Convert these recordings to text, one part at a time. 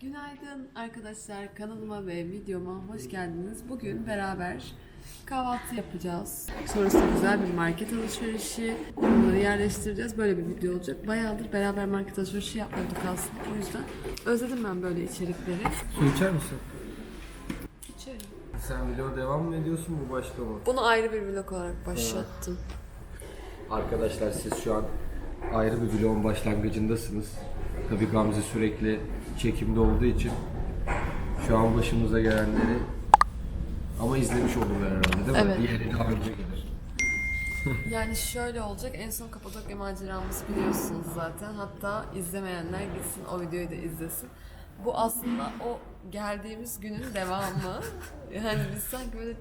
Günaydın arkadaşlar kanalıma ve videoma hoş geldiniz. Bugün beraber kahvaltı yapacağız. Sonrasında güzel bir market alışverişi. Bunları yerleştireceğiz. Böyle bir video olacak. Bayağıdır beraber market alışverişi yapmadık aslında. O yüzden özledim ben böyle içerikleri. Su içer misin? İçerim. Sen vlog devam mı ediyorsun bu başka mı? Bunu ayrı bir vlog olarak başlattım. Arkadaşlar siz şu an ayrı bir vlogun başlangıcındasınız. Tabii Gamze sürekli çekimde olduğu için şu an başımıza gelenleri ama izlemiş olurlar herhalde değil mi? Evet. Diğeri daha önce gelir. Yani şöyle olacak. En son Kapadokya maceramızı biliyorsunuz zaten. Hatta izlemeyenler gitsin o videoyu da izlesin. Bu aslında o geldiğimiz günün devamı. Yani biz sanki böyle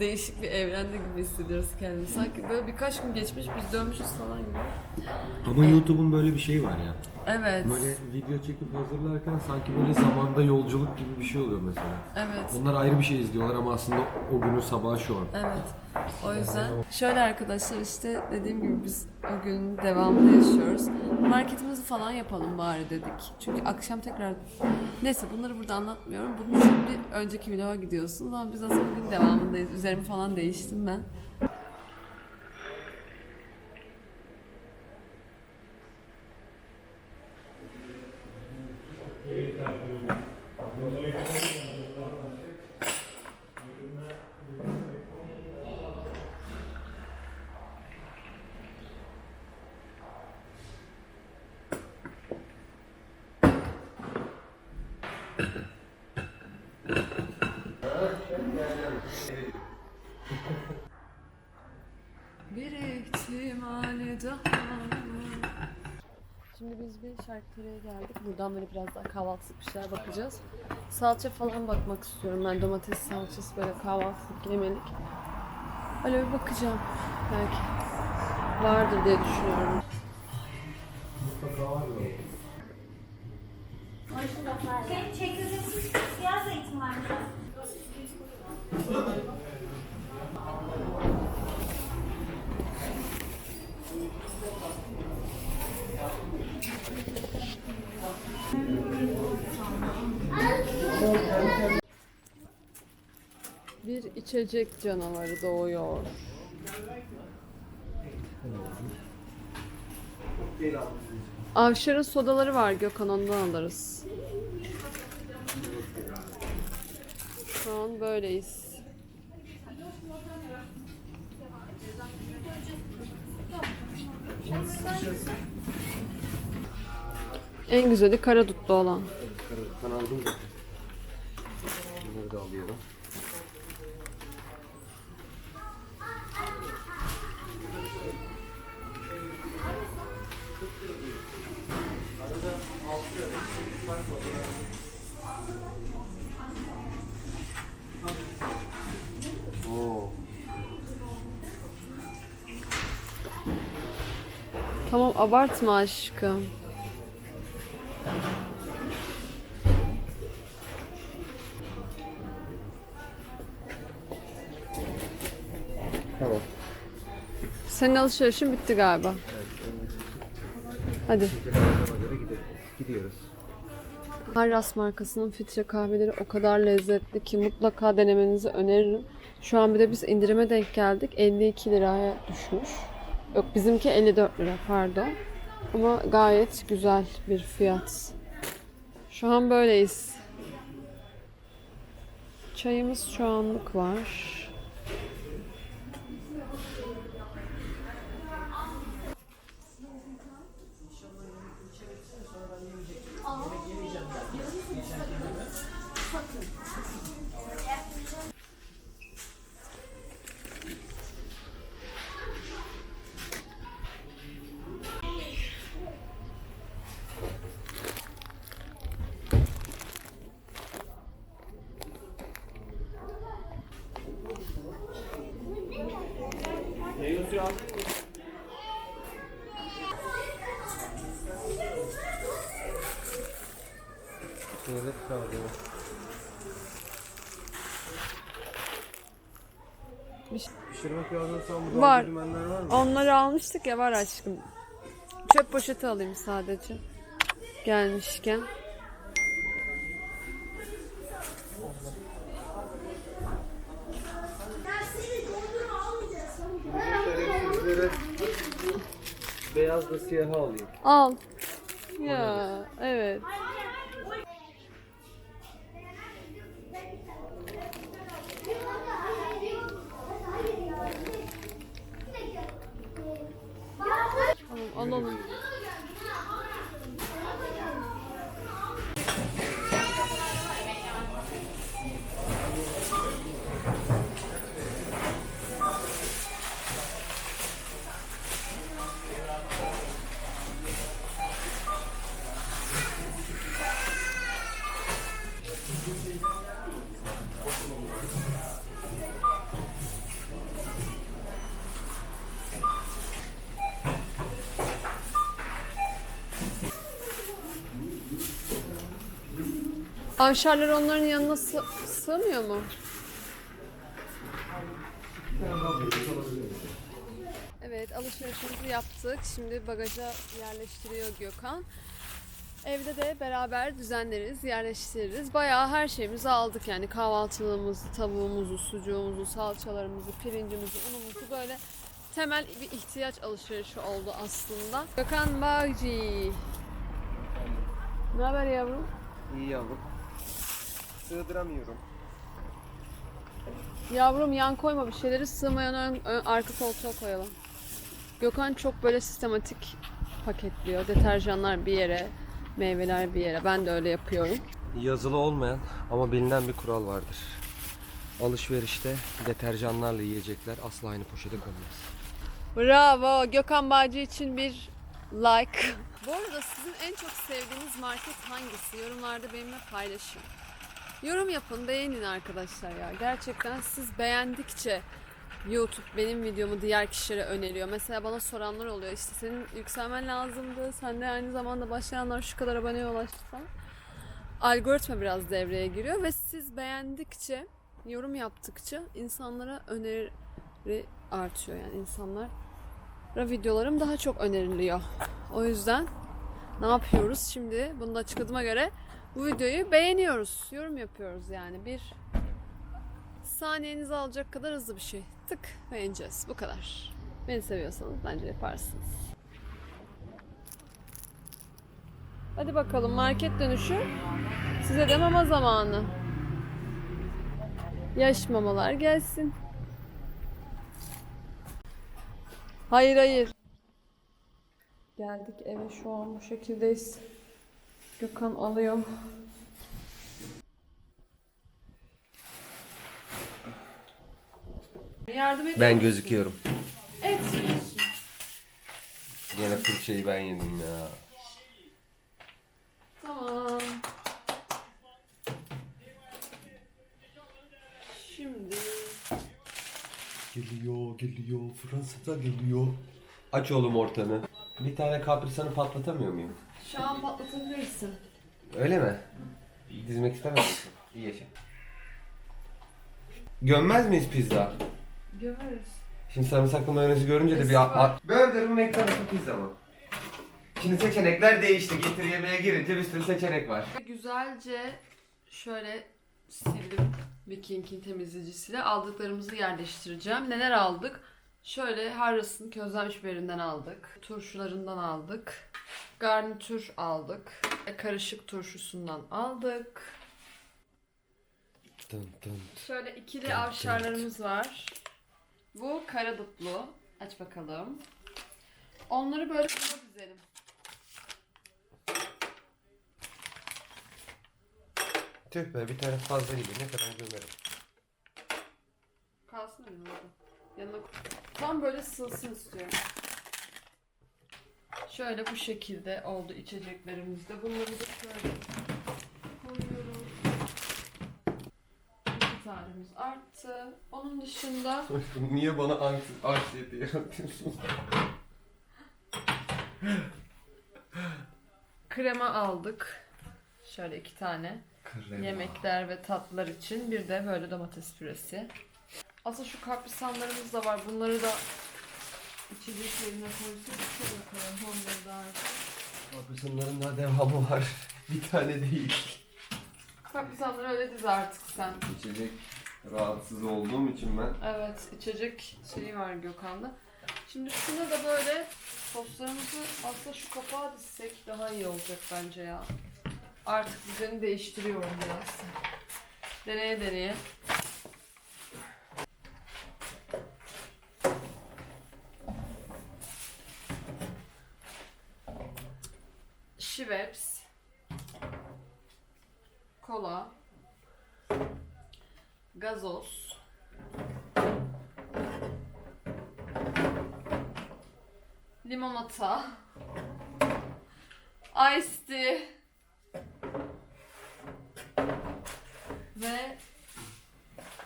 değişik bir evrende gibi hissediyoruz kendimizi. Sanki böyle birkaç gün geçmiş biz dönmüşüz falan gibi. Ama YouTube'un böyle bir şeyi var ya. Evet. Böyle video çekip hazırlarken sanki böyle zamanda yolculuk gibi bir şey oluyor mesela. Evet. Onlar ayrı bir şey izliyorlar ama aslında o günün sabahı şu an. Evet. O yüzden şöyle arkadaşlar işte dediğim gibi biz o günün devamında yaşıyoruz. Marketimizi falan yapalım bari dedik. Çünkü akşam tekrar neyse bunları burada anlatmıyorum. Bunun için bir önceki vloga gidiyorsunuz ama biz aslında bugün devamındayız. Üzerimi falan değiştim ben. Bir ihtimali daha Şimdi biz bir şarküteriye geldik. Buradan böyle biraz daha kahvaltılık bir şeyler bakacağız. Salça falan bakmak istiyorum ben. Domates salçası böyle kahvaltılık yemelik. Öyle bir bakacağım. Belki vardır diye düşünüyorum. Senin çekirdeksiz siyah zeytin var mı? Bir içecek canavarı doğuyor. Avşar'ın sodaları var Gökhan ondan alırız. Şu an böyleyiz. En güzeli kara dutlu olan. Ben aldım da. Bunları da alıyorum. Tamam abartma aşkım. Senin alışverişin bitti galiba. Hadi. Harras markasının filtre kahveleri o kadar lezzetli ki mutlaka denemenizi öneririm. Şu an bir de biz indirime denk geldik. 52 liraya düşmüş. Yok bizimki 54 lira pardon. Ama gayet güzel bir fiyat. Şu an böyleyiz. Çayımız şu anlık var. Pişirmek lazım sandım. Var. Var mı? Onları almıştık ya var aşkım. Çöp poşeti alayım sadece. Gelmişken. Beyaz da siyahı alayım. Al. Ya evet. Alalım. Avşarlar onların yanına sığ- sığmıyor mu? Evet alışverişimizi yaptık. Şimdi bagaja yerleştiriyor Gökhan. Evde de beraber düzenleriz, yerleştiririz. Bayağı her şeyimizi aldık yani kahvaltılığımızı, tavuğumuzu, sucuğumuzu, salçalarımızı, pirincimizi, unumuzu böyle temel bir ihtiyaç alışverişi oldu aslında. Gökhan Bağcı. Ne haber yavrum? İyi yavrum. Sığdıramıyorum. Yavrum yan koyma bir şeyleri sığmayan ön, ön- arka koltuğa koyalım. Gökhan çok böyle sistematik paketliyor. Deterjanlar bir yere, meyveler bir yere. Ben de öyle yapıyorum. Yazılı olmayan ama bilinen bir kural vardır. Alışverişte deterjanlarla yiyecekler asla aynı poşete konmaz. Bravo. Gökhan Bağcı için bir like. Bu arada sizin en çok sevdiğiniz market hangisi? Yorumlarda benimle paylaşın. Yorum yapın, beğenin arkadaşlar ya. Gerçekten siz beğendikçe YouTube benim videomu diğer kişilere öneriyor. Mesela bana soranlar oluyor. İşte senin yükselmen lazımdı. Sen de aynı zamanda başlayanlar şu kadar aboneye ulaştı. Algoritma biraz devreye giriyor ve siz beğendikçe, yorum yaptıkça insanlara öneri artıyor. Yani insanlar videolarım daha çok öneriliyor. O yüzden ne yapıyoruz şimdi? Bunu da açıkladığıma göre bu videoyu beğeniyoruz. Yorum yapıyoruz yani. Bir saniyenizi alacak kadar hızlı bir şey. Tık beğeneceğiz. Bu kadar. Beni seviyorsanız bence yaparsınız. Hadi bakalım market dönüşü. Size de mama zamanı. Yaş mamalar gelsin. Hayır hayır. Geldik eve şu an bu şekildeyiz. Gökhan alıyor. Yardım edin. Ben gözüküyorum. Evet. Yine fırçayı ben yedim ya. Tamam. Şimdi Geliyor, geliyor. Fransa'da geliyor. Aç oğlum ortanı. Bir tane kaprisanı patlatamıyor muyum? Şu an patlatabilirsin. Öyle mi? Dizmek istemez misin? İyi yaşa. Gömmez miyiz pizza? Görürüz. Şimdi sarımsaklı mayonezi görünce de bir... A- Burger mı McDonald's mı pizza mı? Şimdi seçenekler değişti. Getir yemeğe girince bir sürü seçenek var. Güzelce şöyle sildim Viking'in temizleyicisiyle aldıklarımızı yerleştireceğim. Neler aldık? Şöyle Harras'ın közlenmiş biberinden aldık. Turşularından aldık. Garnitür aldık. E, Karışık turşusundan aldık. Dın dın. Şöyle ikili avşarlarımız var. Bu kara dutlu. Aç bakalım. Onları böyle kuba dizelim. Tüh be bir tane fazla gibi. Ne kadar gömerim. Kalsın önüme orada. Yanına koy. Tam böyle sığsın istiyorum. Şöyle bu şekilde oldu içeceklerimizde. Bunları da şöyle koyuyorum. İki tanemiz arttı. Onun dışında Niye bana anksi- anksiyete yaratıyorsun? krema aldık. Şöyle iki tane. Krema. Yemekler ve tatlılar için. Bir de böyle domates püresi. Aslında şu kaprisanlarımız da var. Bunları da içeceklerine koysak şöyle koyalım. Onları da artık. Kaprisanların daha devamı var. bir tane değil. Kaprisanları öyle diz artık sen. İçecek rahatsız olduğum için ben Evet, içecek şeyi var Gökhan'da. Şimdi şuna da böyle soslarımızı aslında şu kapağa dizsek daha iyi olacak bence ya. Artık düzeni değiştiriyorum biraz. Deneye deneye. Schweppes. Kola. Gazoz. Limonata. Iced tea. Ve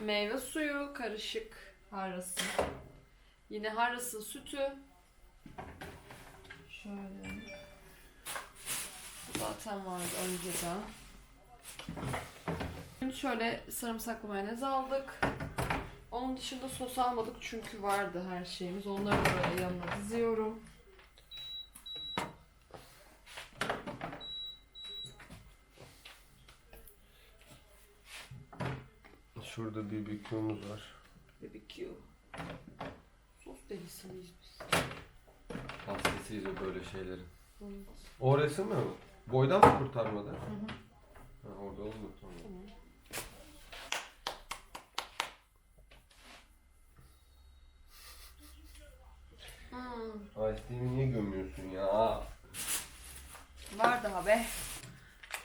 meyve suyu karışık harrası. Yine harrasın sütü. Şöyle. Zaten vardı önceden. Şimdi şöyle sarımsaklı mayonez aldık. Onun dışında sos almadık çünkü vardı her şeyimiz. Onları da böyle yanına diziyorum. Şurada BBQ'muz var. BBQ. Sos delisi miyiz biz? Hastasıyız o böyle şeylerin. Evet. O resim mi? Boydan mı kurtarmadı? Hı hı. Ha, orada oldu tamam. Tamam. Hmm, Ice tea'mi niye gömüyorsun ya? var daha be.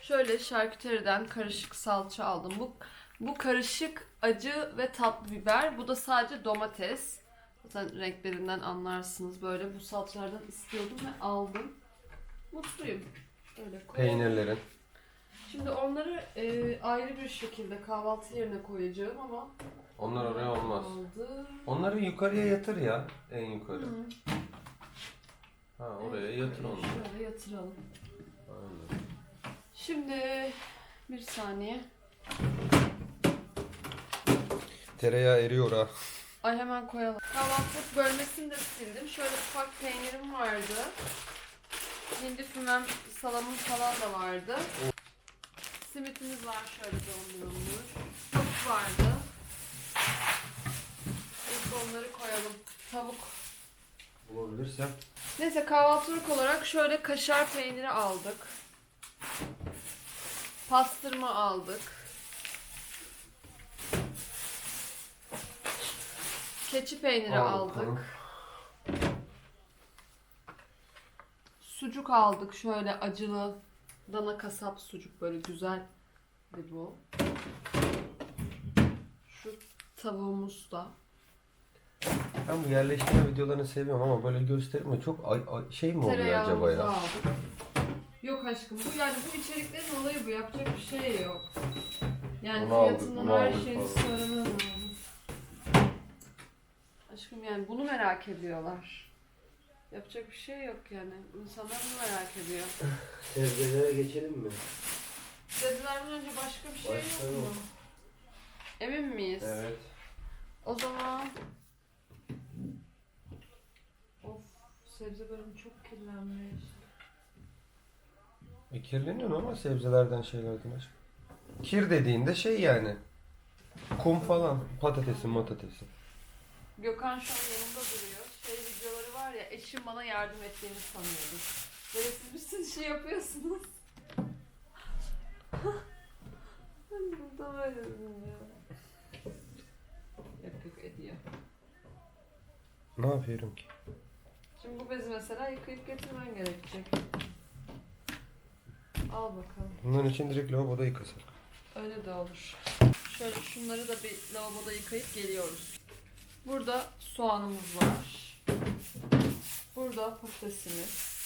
Şöyle şarküteriden karışık salça aldım. Bu bu karışık acı ve tatlı biber. Bu da sadece domates. Zaten renklerinden anlarsınız. Böyle bu salçalardan istiyordum ve aldım. Mutluyum. Öyle. Peynirlerin. Şimdi onları e, ayrı bir şekilde kahvaltı yerine koyacağım ama Onlar oraya olmaz. aldım. Onları yukarıya yatır ya. En yukarı. Hı. Ha oraya yatır onları. Şöyle yatıralım. Aynen. Şimdi bir saniye. Tereyağı eriyor ha. Ay hemen koyalım. Kahvaltılık bölmesini de sildim. Şöyle ufak peynirim vardı. Hindi fümem salamım falan da vardı. Simitimiz var şöyle dondurulmuş. Tavuk vardı. İlk onları koyalım. Tavuk. Bulabilirsem. Neyse kahvaltılık olarak şöyle kaşar peyniri aldık. Pastırma aldık. Keçi peyniri Al aldık. bakalım. Sucuk aldık şöyle acılı dana kasap sucuk böyle güzel bir bu. Şu tavuğumuz da. Ben bu yerleştirme videolarını seviyorum ama böyle gösterme çok ay, ay- şey mi oluyor acaba ya? aldık. Yok aşkım bu yani bu içeriklerin olayı bu yapacak bir şey yok. Yani Bunu aldık, fiyatından bunu her aldık şeyini falan. söylemem lazım. Aşkım yani bunu merak ediyorlar. Yapacak bir şey yok yani. İnsanlar bunu merak ediyor. Sebzelere geçelim mi? Sebzelerden önce başka bir şey Başka yok mu? yok. Emin miyiz? Evet. O zaman... Of sebze bölümü çok kirlenmiş. E, kirleniyor ama sebzelerden şeylerden aşk. Kir dediğinde şey yani. Kum falan. Patatesin matatesin. Gökhan şu an yanımda duruyor. Ya eşim bana yardım ettiğini sanıyordu. Böyle siz bir sürü şey yapıyorsunuz. Burada böyle ya. Yok yok ediyor. Ne yapıyorum ki? Şimdi bu bezi mesela yıkayıp getirmen gerekecek. Al bakalım. Bunların için direkt lavaboda yıkasak. Öyle de olur. Şöyle şunları da bir lavaboda yıkayıp geliyoruz. Burada soğanımız var. Burada patatesimiz.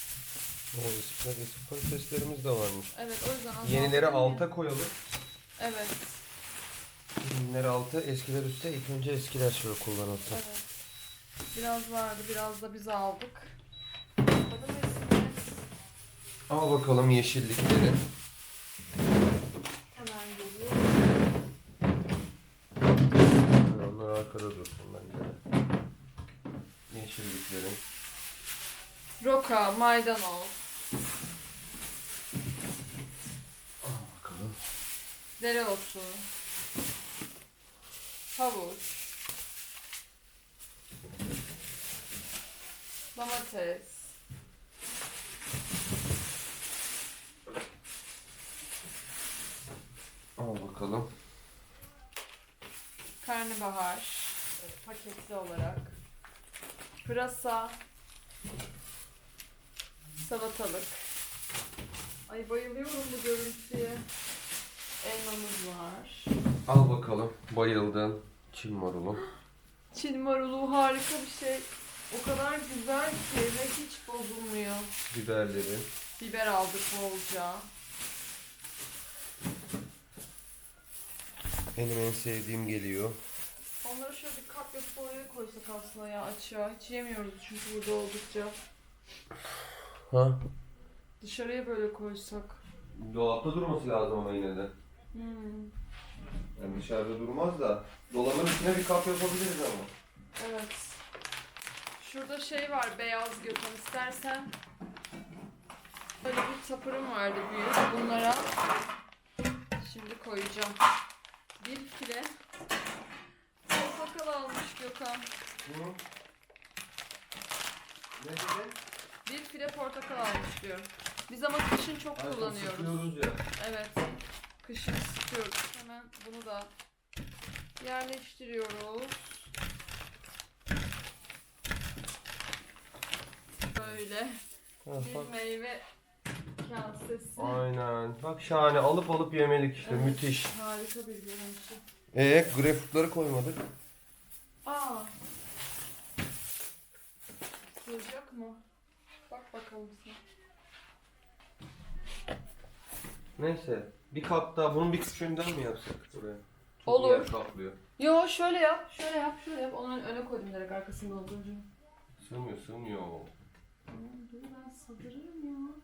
Eski, eski patateslerimiz de varmış. Evet o yüzden azalttım Yenileri ya. alta koyalım. Evet. Yenileri alta, eskiler üstte. İlk önce eskiler şöyle kullanılsın. Evet. Biraz vardı, biraz da biz aldık. Patatesimiz Al bakalım yeşillikleri. hemen geliyor. Onlar arkada dursun bence. Yeşillikleri. Roka, maydanoz, Al bakalım. dereotu, havuç, domates, Al bakalım. karnabahar paketli olarak, pırasa, salatalık. Ay bayılıyorum bu görüntüye. Elmamız var. Al bakalım. Bayıldın. Çin marulu. Çin marulu harika bir şey. O kadar güzel ki ve hiç bozulmuyor. Biberleri. Biber aldık bolca. Benim en sevdiğim geliyor. Onları şöyle bir kap yapıp oraya koysak aslında ya açığa. Hiç yemiyoruz çünkü burada oldukça. Ha? Dışarıya böyle koysak. Dolapta durması lazım ama yine de. Hmm. Yani dışarıda durmaz da. Dolabın içine bir kap yapabiliriz ama. Evet. Şurada şey var beyaz Gökhan istersen. Böyle bir tapırım vardı büyük. Bunlara şimdi koyacağım. Bir file portakal almış Gökhan. Hı? Ne dedi? Bir file portakal almış diyor. Biz ama kışın çok kullanıyoruz. Sıkıyoruz ya. Evet. Kışın sıkıyoruz. Hemen bunu da yerleştiriyoruz. Böyle Ha, bir bak. meyve kasesi. Aynen. Bak şahane alıp alıp yemelik işte Evet, müthiş. Harika bir görüntü. Ee greyfurtları koymadık. Aa. Sığacak mı? Bak bakalım sen. Neyse. Bir kap daha bunun bir küçüğünden mi yapsak buraya? Çok Olur. yer kaplıyor. Yo şöyle yap, şöyle yap, şöyle yap. Onu öne koydum direkt arkasında olduğunca. Sığmıyor sığmıyor. Dur ben sığdırırım ya.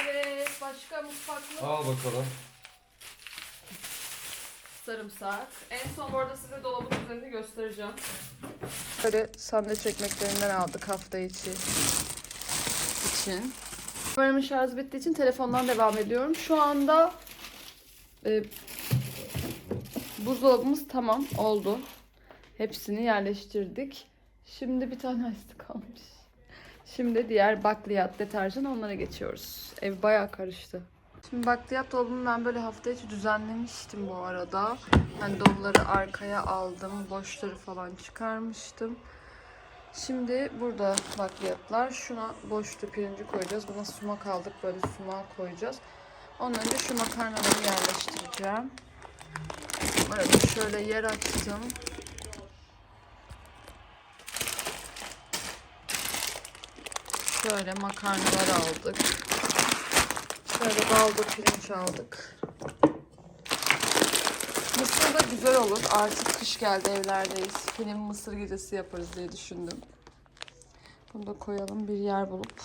Evet, başka mutfaklı Al bakalım. Sarımsak. En son bu arada size dolabın üzerinde göstereceğim. Böyle sandviç ekmeklerinden aldık hafta içi için. Kameramın şarjı bittiği için telefondan devam ediyorum. Şu anda e, buzdolabımız tamam oldu. Hepsini yerleştirdik. Şimdi bir tane ice kalmış. Şimdi diğer bakliyat, deterjan onlara geçiyoruz. Ev bayağı karıştı. Şimdi bakliyat dolabımı ben böyle hafta içi düzenlemiştim bu arada. Ben doluları arkaya aldım. Boşları falan çıkarmıştım. Şimdi burada bakliyatlar. Şuna boştu pirinci koyacağız. Buna sumak aldık. Böyle sumak koyacağız. Ondan önce şu makarnaları yerleştireceğim. Böyle şöyle yer açtım. Şöyle makarnalar aldık. Şöyle baldo pirinç aldık. Mısır da güzel olur. Artık kış geldi evlerdeyiz. Film mısır gecesi yaparız diye düşündüm. Bunu da koyalım bir yer bulup.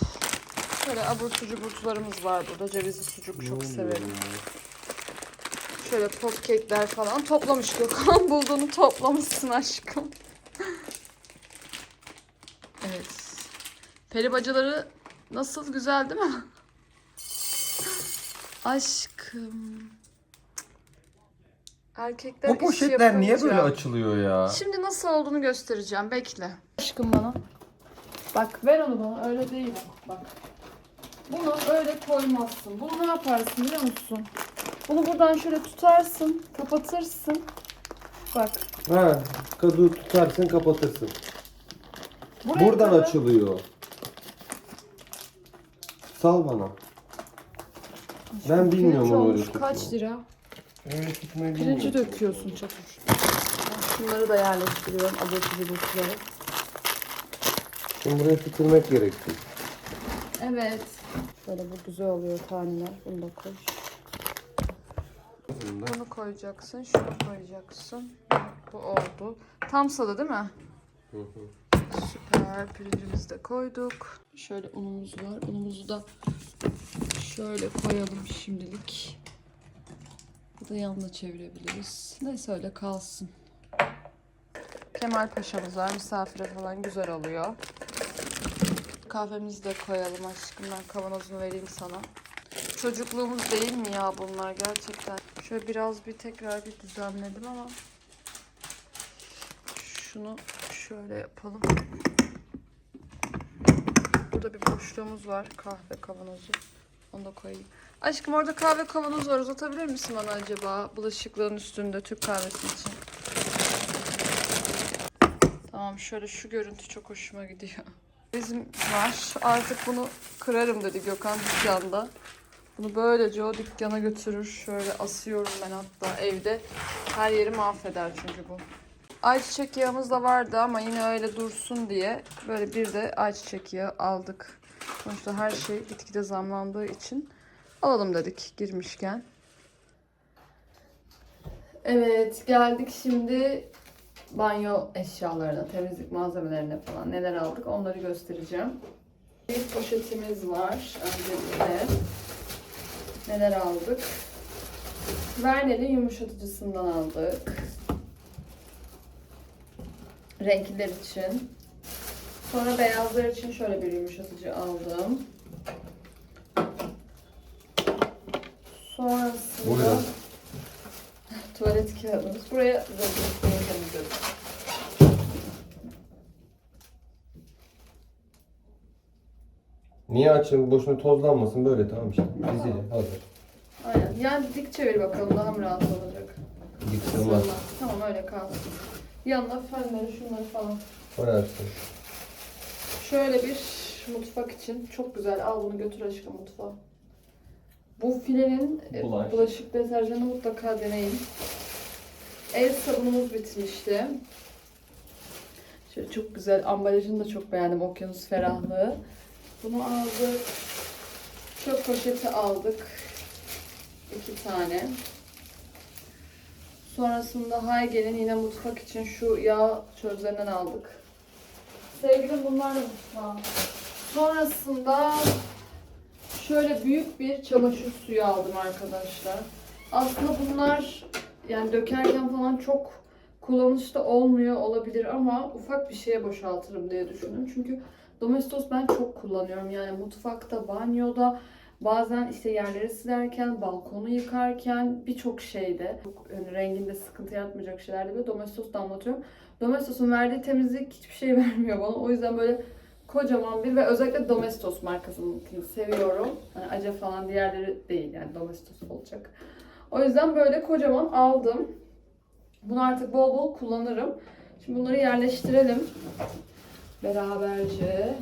Şöyle abur cuburtularımız var burada. Cevizli sucuk çok severim. Şöyle pop kekler falan toplamış Gökhan. Bulduğunu toplamışsın aşkım. evet. Peri bacaları nasıl güzel değil mi? Aşkım. Erkekler Bu iş poşetler niye böyle açılıyor ya? Şimdi nasıl olduğunu göstereceğim. Bekle. Aşkım bana. Bak ver onu bana. Öyle değil. Bak. Bunu öyle koymazsın. Bunu ne yaparsın biliyor musun? Bunu buradan şöyle tutarsın. Kapatırsın. Bak. Ha, kadığı tutarsın kapatırsın. Buraya Buradan kadar- açılıyor. Sal bana. Ben bilmiyorum Pirinç onu öyle olmuş kaç lira? Öyle tutmayı Pirinci bilmiyorum. döküyorsun çatır. Ben şunları da yerleştiriyorum. Abur cuburtları. Şimdi buraya tükürmek gerekti. Evet. Şöyle bu güzel oluyor taneler. Bunu da koy. Bunu koyacaksın, şunu koyacaksın. Bu oldu. Tam salı değil mi? Hı hı. Süper. Pirincimizi de koyduk. Şöyle unumuz var. Unumuzu da şöyle koyalım şimdilik. Bu da yanına çevirebiliriz. Neyse öyle kalsın. Kemal Paşa'mız var. Misafire falan güzel oluyor. Kahvemizi de koyalım aşkım. Ben kavanozunu vereyim sana. Çocukluğumuz değil mi ya bunlar gerçekten? Şöyle biraz bir tekrar bir düzenledim ama şunu şöyle yapalım. Burada bir boşluğumuz var. Kahve kavanozu. Onu da koyayım. Aşkım orada kahve kavanozu var. Uzatabilir misin bana acaba? Bulaşıklığın üstünde Türk kahvesi için. Tamam şöyle şu görüntü çok hoşuma gidiyor. Bizim var. Artık bunu kırarım dedi Gökhan dükkanda. Bunu böylece o dükkana götürür. Şöyle asıyorum ben hatta evde. Her yeri mahveder çünkü bu. Ayçiçek yağımız da vardı ama yine öyle dursun diye böyle bir de ayçiçek yağı aldık. Sonuçta her şey gitgide zamlandığı için alalım dedik girmişken. Evet geldik şimdi banyo eşyalarına, temizlik malzemelerine falan neler aldık onları göstereceğim. Bir poşetimiz var öncelikle. Neler aldık? Verneli yumuşatıcısından aldık. Renkler için. Sonra beyazlar için şöyle bir yumuşatıcı aldım. Sonrasında Buyurun. tuvalet kağıdımız. Buraya rezillikleri temizledim. Niye açın? Boşuna tozlanmasın böyle tamam işte. Dizili hazır. Aynen. Yani dik çevir bakalım daha mı rahat olacak? Yıkılmaz. Sığmaz. Tamam öyle kalsın. Yanına fönleri şunları falan. Koyarsın. Şöyle bir mutfak için çok güzel. Al bunu götür aşkım mutfağa. Bu filenin e, Bulaş. bulaşık deterjanı mutlaka deneyin. El sabunumuz bitmişti. Şöyle çok güzel. Ambalajını da çok beğendim. Okyanus ferahlığı. Bunu aldık. Çöp poşeti aldık. İki tane. Sonrasında Haygel'in yine mutfak için şu yağ çözlerinden aldık. Sevgilim bunlar da mutfağa. Sonrasında şöyle büyük bir çamaşır suyu aldım arkadaşlar. Aslında bunlar yani dökerken falan çok kullanışlı olmuyor olabilir ama ufak bir şeye boşaltırım diye düşündüm. Çünkü Domestos ben çok kullanıyorum. Yani mutfakta, banyoda, bazen işte yerleri silerken, balkonu yıkarken birçok şeyde yani renginde sıkıntı yaratmayacak şeylerde böyle Domestos damlatıyorum. Domestos'un verdiği temizlik hiçbir şey vermiyor bana. O yüzden böyle kocaman bir ve özellikle Domestos markasını seviyorum. Hani Ace falan diğerleri değil yani Domestos olacak. O yüzden böyle kocaman aldım. Bunu artık bol bol kullanırım. Şimdi bunları yerleştirelim. Beraberce.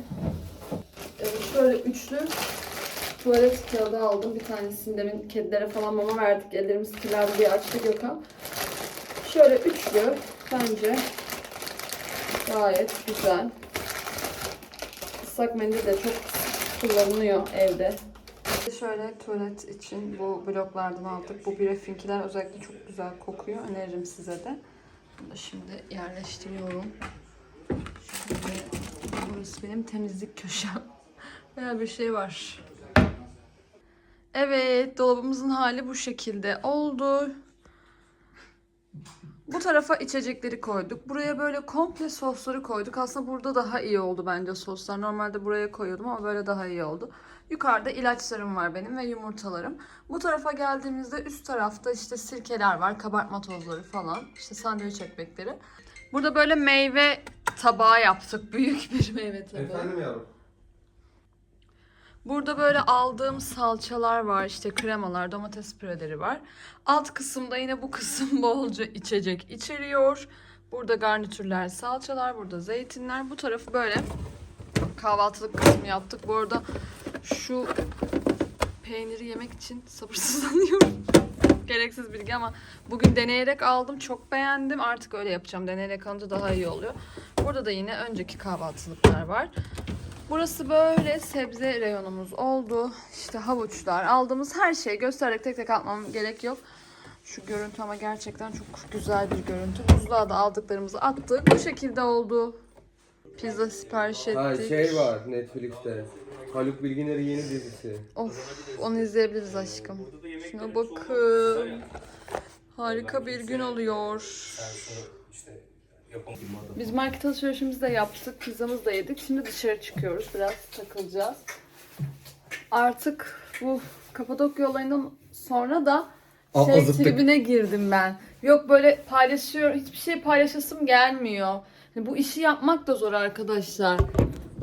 Ee, şöyle üçlü tuvalet kağıdı aldım. Bir tanesini demin kedilere falan mama verdik. Ellerimiz kirlendi diye açtı Gökhan. Şöyle üçlü bence gayet güzel. Islak mendil de çok kullanılıyor evde. Şöyle tuvalet için bu bloklardan aldık. Bu Birefinkiler özellikle çok güzel kokuyor. Öneririm size de. Şimdi yerleştiriyorum. Şöyle, burası benim temizlik köşem. Bayağı bir şey var. Evet, dolabımızın hali bu şekilde oldu. Bu tarafa içecekleri koyduk. Buraya böyle komple sosları koyduk. Aslında burada daha iyi oldu bence soslar. Normalde buraya koyuyordum ama böyle daha iyi oldu. Yukarıda ilaçlarım var benim ve yumurtalarım. Bu tarafa geldiğimizde üst tarafta işte sirkeler var, kabartma tozları falan. İşte sandviç ekmekleri. Burada böyle meyve tabağı yaptık. Büyük bir meyve tabağı. yavrum. Burada böyle aldığım salçalar var, işte kremalar, domates püreleri var. Alt kısımda yine bu kısım bolca içecek içeriyor. Burada garnitürler, salçalar, burada zeytinler. Bu tarafı böyle kahvaltılık kısmı yaptık. Bu arada şu peyniri yemek için sabırsızlanıyorum. Gereksiz bilgi ama bugün deneyerek aldım. Çok beğendim. Artık öyle yapacağım. Deneyerek alınca daha iyi oluyor. Burada da yine önceki kahvaltılıklar var. Burası böyle sebze reyonumuz oldu. İşte havuçlar, aldığımız her şeyi göstererek tek tek atmam gerek yok. Şu görüntü ama gerçekten çok güzel bir görüntü. Buzluğa da aldıklarımızı attık. Bu şekilde oldu. Pizza sipariş ettik. Ha şey var Netflix'te. Haluk Bilginer'in yeni dizisi. Of, onu izleyebiliriz aşkım. Şuna bakın. Harika bir gün oluyor. Biz market alışverişimizi de yaptık. Pizzamızı da yedik. Şimdi dışarı çıkıyoruz. Biraz takılacağız. Artık bu Kapadokya olayından sonra da şey azıttık. tribine girdim ben. Yok böyle paylaşıyor, hiçbir şey paylaşasım gelmiyor. Hani bu işi yapmak da zor arkadaşlar.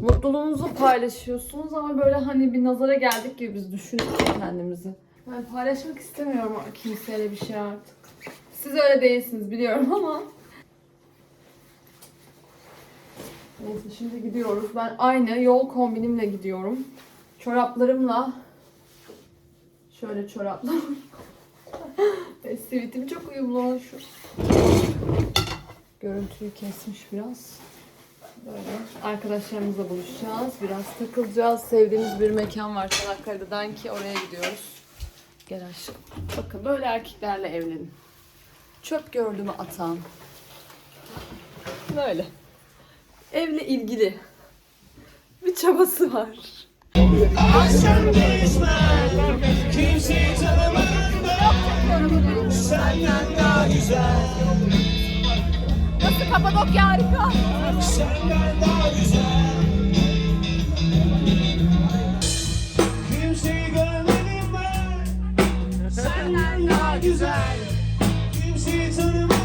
Mutluluğunuzu paylaşıyorsunuz ama böyle hani bir nazara geldik gibi biz düşünüyoruz kendimizi. Ben paylaşmak istemiyorum kimseyle bir şey artık. Siz öyle değilsiniz biliyorum ama. Neyse şimdi gidiyoruz. Ben aynı yol kombinimle gidiyorum. Çoraplarımla şöyle çoraplar. Sivitim çok uyumlu olmuş. Görüntüyü kesmiş biraz. Böyle. Arkadaşlarımızla buluşacağız. Biraz takılacağız. Sevdiğimiz bir mekan var Çanakkale'den ki oraya gidiyoruz. Gel aşkım. Bakın böyle erkeklerle evlenin. Çöp gördüğümü atan. Böyle evle ilgili bir çabası var. Aşkım değişmez, kimseyi tanımam senden daha güzel. Nasıl Kapadokya harika. Senden daha güzel. Kimseyi görmedim ben, senden daha güzel. Kimseyi tanımam.